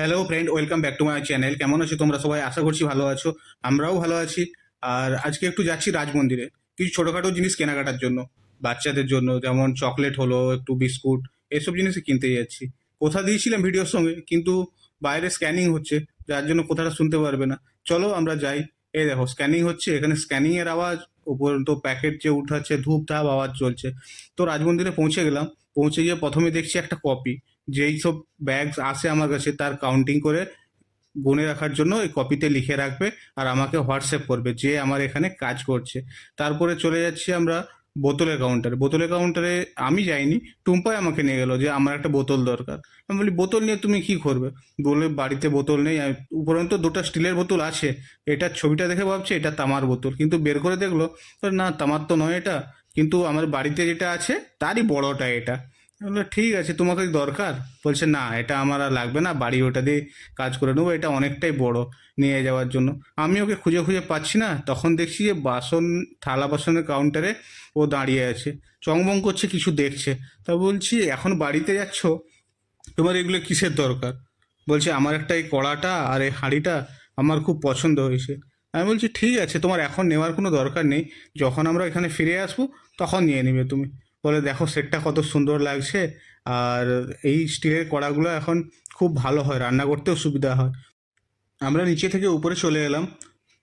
Hello friend welcome back to my channel কেমন আছো তোমরা? সবাই আশা করছি ভালো আছো। আমরাও ভালো আছি। আর আজকে একটু যাচ্ছি রাজমন্দিরে। কিছু ছোটোখাটো জিনিস কেনাকাটার জন্য, বাচ্চাদের জন্য, যেমন চকলেট হলো, একটু বিস্কুট, এসব জিনিসই কিনতে যাচ্ছি। কোথা দিয়েছিলাম ভিডিওর সঙ্গে, কিন্তু বাইরে স্ক্যানিং হচ্ছে, যার জন্য কোথাটা শুনতে পারবে না। চলো আমরা যাই। এই দেখো স্ক্যানিং হচ্ছে, এখানে স্ক্যানিং এর আওয়াজ উপরন্ত প্যাকেট যে উঠাচ্ছে ধূপ ধাপ আওয়াজ চলছে। তো রাজমন্দিরে পৌঁছে গেলাম। পৌঁছে গিয়ে প্রথমে দেখছি একটা কপি যেই সব ব্যাগস আসে আমার কাছে, তার কাউন্টিং করে গুনে রাখার জন্য এই কপিতে লিখে রাখবে আর আমাকে হোয়াটসঅ্যাপ করবে যে আমার এখানে কাজ করছে। তারপরে চলে যাচ্ছি আমরা বোতলের কাউন্টারে বোতলের কাউন্টারে আমি যাইনি, টুম্পাই আমাকে নিয়ে গেলো যে আমার একটা বোতল দরকার। আমি বলি, বোতল নিয়ে তুমি কি করবে? বলে, বাড়িতে বোতল নেই। উপরন্ত দুটো স্টিলের বোতল আছে। এটার ছবিটা দেখে ভাবছি, এটা তামার বোতল। কিন্তু বের করে দেখল, না, তামার তো নয় এটা। কিন্তু আমার বাড়িতে যেটা আছে, তারই বড়টা এটা। আমি বললাম, ঠিক আছে তোমাকে দরকার? বলছে না এটা আমার আর লাগবে না বাড়ি ওটা দিয়ে কাজ করে নেব এটা অনেকটাই বড় নিয়ে যাওয়ার জন্য। আমি ওকে খুঁজে খুঁজে পাচ্ছি না তখন দেখছি যে বাসন থালা বাসনের কাউন্টারে ও দাঁড়িয়ে আছে চংবং করছে কিছু দেখছে। তা বলছি এখন বাড়িতে যাচ্ছ? তোমার এগুলো কিসের দরকার? বলছে আমার একটা এই কড়াটা আর এই হাঁড়িটা আমার খুব পছন্দ হয়েছে। আমি বলছি ঠিক আছে তোমার এখন নেওয়ার কোনো দরকার নেই যখন আমরা এখানে ফিরে আসব তখন নিয়ে নেবে তুমি। বলে দেখো সেটটা কত সুন্দর লাগছে। আর এই স্টিলের কড়াগুলো এখন খুব ভালো হয়, রান্না করতেও সুবিধা হয়। আমরা নিচে থেকে উপরে চলে এলাম।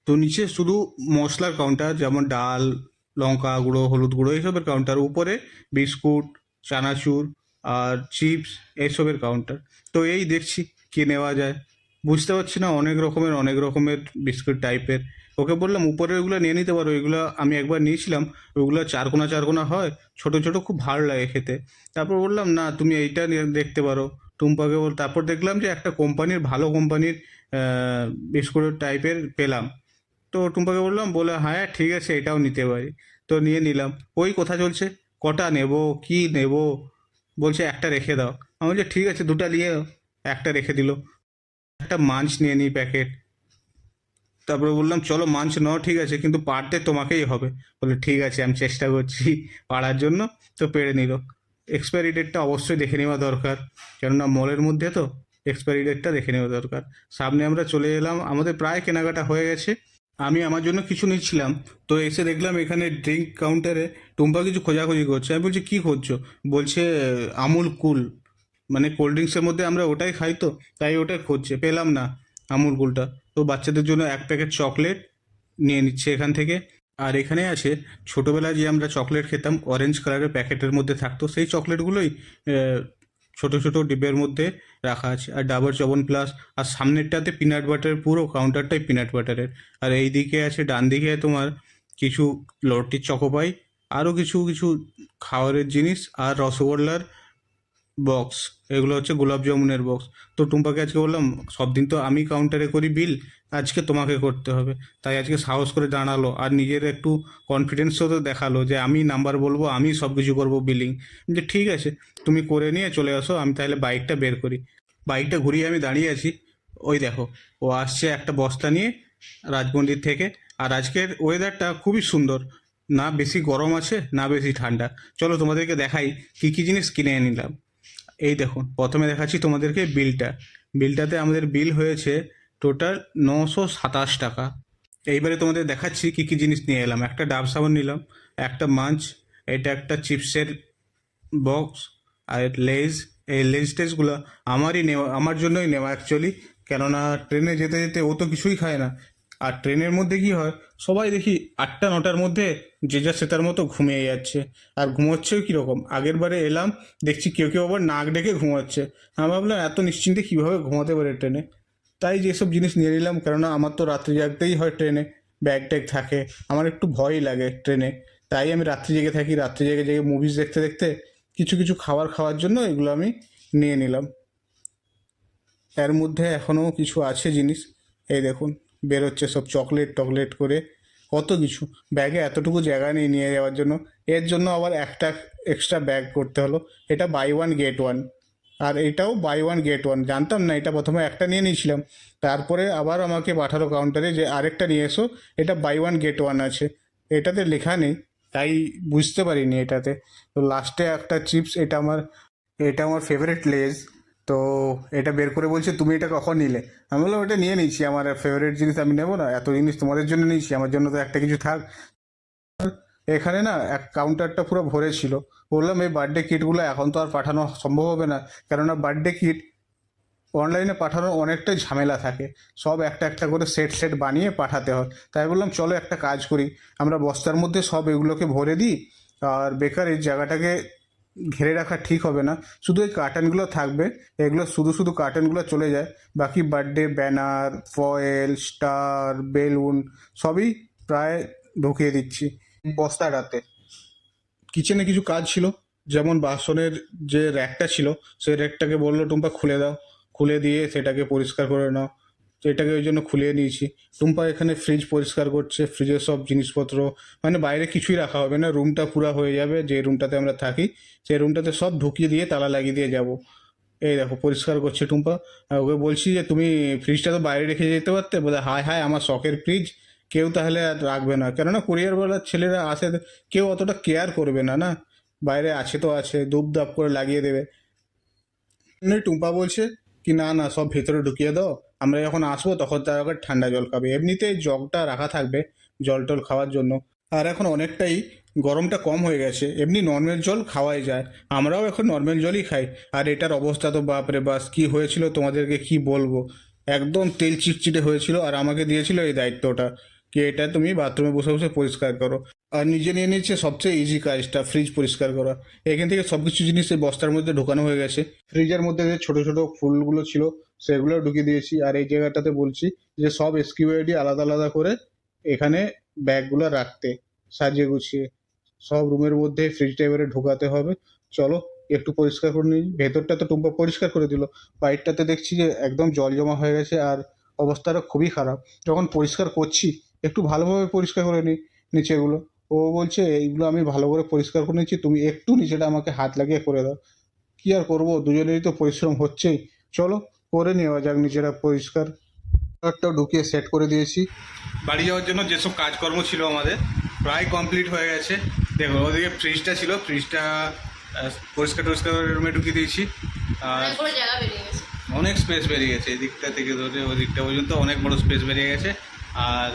তো নিচে শুধু মশলার কাউন্টার যেমন ডাল, লঙ্কা গুঁড়ো, হলুদ গুঁড়ো, এইসবের কাউন্টার উপরে বিস্কুট, চানাচুর আর চিপস এইসবের কাউন্টার তো এই দেখছি কি নেওয়া যায়। বুঝতে পারছি না, অনেক রকমের অনেক রকমের বিস্কুট টাইপের ওকে বললাম, উপরে ওইগুলো নিয়ে নিতে পারো, ওইগুলো আমি একবার নিয়েছিলাম, ওইগুলো চারকোনা চারকোনা হয়, ছোট ছোট খুব ভালো লাগে খেতে। তারপর বললাম, না, তুমি এইটা দেখতে পারো। টুম্পাকে বল, তারপর দেখলাম যে একটা কোম্পানির, ভালো কোম্পানির বিস্কুট টাইপের পেলাম। তো টুম্পাকে বললাম, বলে হ্যাঁ ঠিক আছে, এটাও নিতে পারি। তো নিয়ে নিলাম। ওই কথা চলছে? কটা নেব? কি নেব? বলছে, একটা রেখে দাও। আমি বলছি, ঠিক আছে, দুটা নিয়ে একটা রেখে দিল। একটা মাঞ্চ নিয়ে নিই প্যাকেট। তারপরে বললাম, চলো মাঞ্চ নাও, ঠিক আছে, কিন্তু পারতে তোমাকেই হবে। বলে, ঠিক আছে, আমি চেষ্টা করছি পারার জন্য। তো পেরে নিল। এক্সপায়ারি ডেটটা অবশ্যই দেখে নেওয়া দরকার, কেননা মলের মধ্যে তো এক্সপায়ারি ডেটটা দেখে নেওয়া দরকার। সামনে আমরা চলে এলাম, আমাদের প্রায় কেনাকাটা হয়ে গেছে। আমি আমার জন্য কিছু নিচ্ছিলাম, তো এসে দেখলাম এখানে ড্রিঙ্ক কাউন্টারে টুম্পা কিছু খোঁজাখুঁজি করছে। আমি বলছি, কী করছ? বলছে, আমুল কুল। মানে কোল্ড ড্রিঙ্কসের মধ্যে আমরা ওটাই খাই তো, তাই ওটা খুঁজছে, পেলাম না আমুল কুলটা। তো বাচ্চাদের জন্য এক প্যাকেট চকলেট নিয়ে নিচ্ছে এখান থেকে। আর এখানে আছে, ছোটোবেলায় যে আমরা চকলেট খেতাম অরেঞ্জ কালারের প্যাকেটের মধ্যে থাকতো, সেই চকলেটগুলোই ছোট ছোট ডিব্বের মধ্যে রাখা আছে। আর ডাবর চবন প্লাস আর সামনেরটাতে পিনাট বাটারের পুরো কাউন্টারটাই পিনাট বাটারের আর এই দিকে আছে ডান দিকে তোমার কিছু লটির চকোপাই আরও কিছু কিছু খাওয়ারের জিনিস, আর রসগোল্লার বক্স এগুলো হচ্ছে গোলাপ জামুনের বক্স তো টুম্পাকে আজকে বললাম সব দিন তো আমি কাউন্টারে করি বিল আজকে তোমাকে করতে হবে। তাই আজকে সাহস করে দাঁড়াল, আর নিজের একটু কনফিডেন্সও তো দেখাল যে আমি নাম্বার বলব, আমি সব কিছু করব বিলিং যে ঠিক আছে, তুমি করে নিয়ে চলে আসো, আমি তাহলে বাইকটা বের করি। বাইকটা ঘুরিয়ে আমি দাঁড়িয়ে আছি। ওই দেখো, ও আসছে একটা বস্তা নিয়ে রাজমন্দির থেকে, আর আজকের ওয়েদারটা খুবই সুন্দর। না বেশি গরম আছে, না বেশি ঠান্ডা। চলো তোমাদেরকে দেখাই, কী কী জিনিস কিনে নিলাম। এই দেখুন, প্রথমে দেখাচ্ছি তোমাদেরকে বিলটা বিলটাতে আমাদের বিল হয়েছে টোটাল নশো সাতাশ টাকা। এইবারে তোমাদের দেখাচ্ছি কী কী জিনিস নিয়ে এলাম। একটা ডাব সাবান নিলাম, একটা মাঞ্চ, এটা একটা চিপসের বক্স আর লেজ, এই লেজ টেজগুলো আমারই নেওয়া আমার জন্যই নেওয়া অ্যাকচুয়ালি কেননা ট্রেনে যেতে যেতে ও তো কিছুই খায় না। আর ট্রেনের মধ্যে কি হয়? সবাই দেখি আটটা, নটার মধ্যে যে যা সেটার মতো ঘুমিয়ে যাচ্ছে। আর ঘুমোচ্ছেও কীরকম? আগের বারে এলাম, দেখছি কেউ কেউ আবার নাক ডেকে ঘুমাচ্ছে। আমি ভাবলাম, এত নিশ্চিন্তে কীভাবে ঘুমাতে পারে ট্রেনে? তাই যেসব জিনিস নিয়ে নিলাম, কেননা আমার তো রাত্রি জাগতেই হয় ট্রেনে। ব্যাগ ট্যাগ থাকে, আমার একটু ভয়ই লাগে ট্রেনে। তাই আমি রাত্রি জেগে থাকি, রাত্রি জেগে জেগে মুভিজ দেখতে দেখতে কিছু কিছু খাবার খাওয়ার জন্য এগুলো আমি নিয়ে নিলাম। এর মধ্যে এখনও কিছু আছে জিনিস। এই দেখুন। বেরোচ্ছে সব চকলেট টকলেট করে, কত কিছু। ব্যাগে এতটুকু জায়গা নেই নিয়ে যাওয়ার জন্য। এর জন্য আবার একটা এক্সট্রা ব্যাগ করতে হলো। এটা বাই ওয়ান গেট ওয়ান আর এটাও বাই ওয়ান গেট ওয়ান জানতাম না, এটা প্রথমে একটা নিয়ে নিয়েছিলাম। তারপরে আবার আমাকে পাঠালো কাউন্টারে যে আরেকটা নিয়ে এসো, এটা বাই ওয়ান গেট ওয়ান আছে। এটাতে লেখা নেই, তাই বুঝতে পারিনি এটাতে। তো লাস্টে একটা চিপস এটা আমার এটা আমার ফেভারিট লেজ। তো এটা বের করে বলছে, তুমি এটা কখন নিলে? আমি বললাম, ওটা নিয়ে নিয়েছি আমার ফেভারিট জিনিস আমি নেব না, এত জিনিস তোমাদের জন্য নিয়েছি আমার জন্য তো একটা কিছু থাক। এখানে না এক কাউন্টারটা পুরো ভরে ছিল। বললাম, এই বার্থডে কিটগুলো এখন তো আর পাঠানো সম্ভব হবে না, কেননা বার্থডে কিট অনলাইনে পাঠানোর অনেকটাই ঝামেলা থাকে। সব একটা একটা করে সেট সেট বানিয়ে পাঠাতে হয়। তাই বললাম, চলো একটা কাজ করি, আমরা বস্তার মধ্যে সব এগুলোকে ভরে দিই, আর বেকার এই জায়গাটাকে ঘিরে রাখা ঠিক হবে না। শুধু এই কার্টেনগুলো থাকবে। এগুলো শুধু শুধু কার্টেনগুলো চলে যায়। বাকি birthday banner foil star balloon সবই প্রায় ঢুকিয়ে দিচ্ছি। বস্তাটাতে কিচেনে কিছু কাজ ছিল। যেমন বাসনের যে র্যাকটা ছিল, সেই র্যাকটাকে বলল, টুম্পা, খুলে দাও। খুলে দিয়ে সেটাকে পরিষ্কার করে নাও। তো এটাকে ওই জন্য খুলে নিয়েছি। টুম্পা এখানে ফ্রিজ পরিষ্কার করছে ফ্রিজের সব জিনিসপত্র মানে বাইরে কিছুই রাখা হবে না রুমটা পুরা হয়ে যাবে, যে রুমটাতে আমরা থাকি সেই রুমটাতে সব ঢুকিয়ে দিয়ে তালা লাগিয়ে দিয়ে যাব। এই দেখো, পরিষ্কার করছে টুম্পা। ওকে বলছি যে, তুমি ফ্রিজটা তো বাইরে রেখে যেতে পারতে? বলে, হায় হায়, আমার শখের ফ্রিজ কেউ তাহলে আর রাখবে না। কেননা কুরিয়ারওয়ালার ছেলেরা আসে, কেউ অতটা কেয়ার করবে না না? বাইরে আছে তো আছে দুপ দাপ করে লাগিয়ে দেবে। টুম্পা বলছে কি, না না, সব ভেতরে ঢুকিয়ে দাও। আমরা যখন আসব, তখন তার আগে ঠান্ডা জল খাবে। এমনিতেই জগটা রাখা থাকবে জল টল খাওয়ার জন্য। আর এখন অনেকটাই গরমটা কম হয়ে গেছে। এমনি নর্মাল জল খাওয়াই যায়। আমরাও এখন নর্মাল জলই খাই। আর এটার অবস্থা তো বাপরে বাস, কি হয়েছিল তোমাদেরকে কি বলব? একদম তেল চিটচিটে হয়েছিল আর আমাকে দিয়েছিল এই দায়িত্বটা কি এটা তুমি বাথরুমে বসে বসে পরিষ্কার করো। আর নিজে নিয়ে নিচ্ছে সবচেয়ে ইজি কাজটা ফ্রিজ পরিষ্কার করা। এখান থেকে সব কিছু জিনিস এই বস্তার মধ্যে ঢোকানো হয়ে গেছে। ফ্রিজের মধ্যে যে ছোট ছোট ফুলগুলো ছিল সেগুলো ঢুকিয়ে দিয়েছি। আর এই জায়গাটাতে বলছি যে সব এসকিউআইডি আলাদা আলাদা করে এখানে ব্যাগগুলো রাখতে, সাজিয়ে গুছিয়ে। সব রুমের মধ্যে ফ্রিজটা এবারে ঢোকাতে হবে। চলো একটু পরিষ্কার করে নিই। ভেতরটা তো টুম্পা পরিষ্কার করে দিল। বাইরটাতে দেখছি যে একদম জল জমা হয়ে গেছে আর অবস্থাটা খুবই খারাপ। যখন পরিষ্কার করছি, একটু ভালোভাবে পরিষ্কার করে নিই নিচেগুলো। ও বলছে, এইগুলো আমি ভালো করে পরিষ্কার করে নিচ্ছি তুমি একটু নিচেটা আমাকে হাত লাগিয়ে করে দাও। কি আর করব? দুজনেরই তো পরিশ্রম হচ্ছেই। চলো করে নেওয়া যাক নিজেরা পরিষ্কার। একটাও ঢুকিয়ে সেট করে দিয়েছি। বাড়ি যাওয়ার জন্য যেসব কাজকর্ম ছিল আমাদের প্রায় কমপ্লিট হয়ে গেছে। দেখো ওদিকে ফ্রিজটা ছিল ফ্রিজটা পরিষ্কার টরিষ্কার রুমে ঢুকিয়ে দিয়েছি। আর অনেক বড় বেরিয়ে গেছে। অনেক স্পেস বেরিয়ে গেছে এদিকটা থেকে ধরে ওদিকটা পর্যন্ত অনেক বড় স্পেস বেরিয়ে গেছে। আর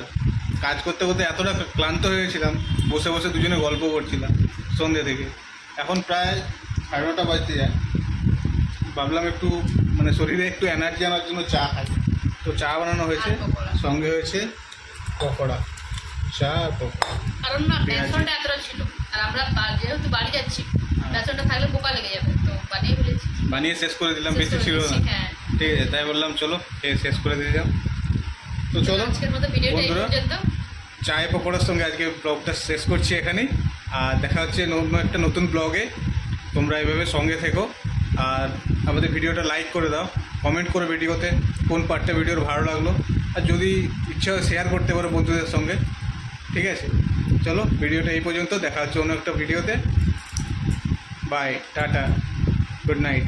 কাজ করতে করতে এতটা ক্লান্ত হয়ে গেছিলাম বসে বসে দুজনে গল্প করছিলাম সন্ধ্যে থেকে। এখন প্রায় সাড়ে নটা বাজতে যায়। ভাবলাম একটু মানে শরীরে একটু এনার্জি আনার জন্য চা খাই। তো চা বানানো হয়েছে সঙ্গে হয়েছে পকোড়া। চা আর পকোড়া। কারণ না বেসনটা এতটা ছিল। আর আমরা যেহেতু বাড়ি যাচ্ছি হ্যাঁ। বেসনটা থাকলে পোকা লেগে যাবে। তো বানিয়ে ফেলেছি। বানিয়ে শেষ করে দিলাম বেশি ছিল না। হ্যাঁ। ঠিক আছে তাই বললাম চলো শেষ করে দিয়ে যাও তো চলো বন্ধুরা, চায় পকোড়ার সঙ্গে আজকে ব্লগটা শেষ করছি এখানেই। আর দেখা হচ্ছে অন্য একটা নতুন ব্লগে। তোমরা এভাবে সঙ্গে থেকো। আর আমাদের ভিডিওটা লাইক করে দাও কমেন্ট করে ভিডিওতে কোন পার্টটা ভিডিওর ভালো লাগল। আর যদি ইচ্ছা হয় শেয়ার করতে পারো বন্ধুদের সঙ্গে। ঠিক আছে? চলো, ভিডিওটা এই পর্যন্ত, দেখা হচ্ছে অন্য একটা ভিডিওতে বাই টাটা গুড নাইট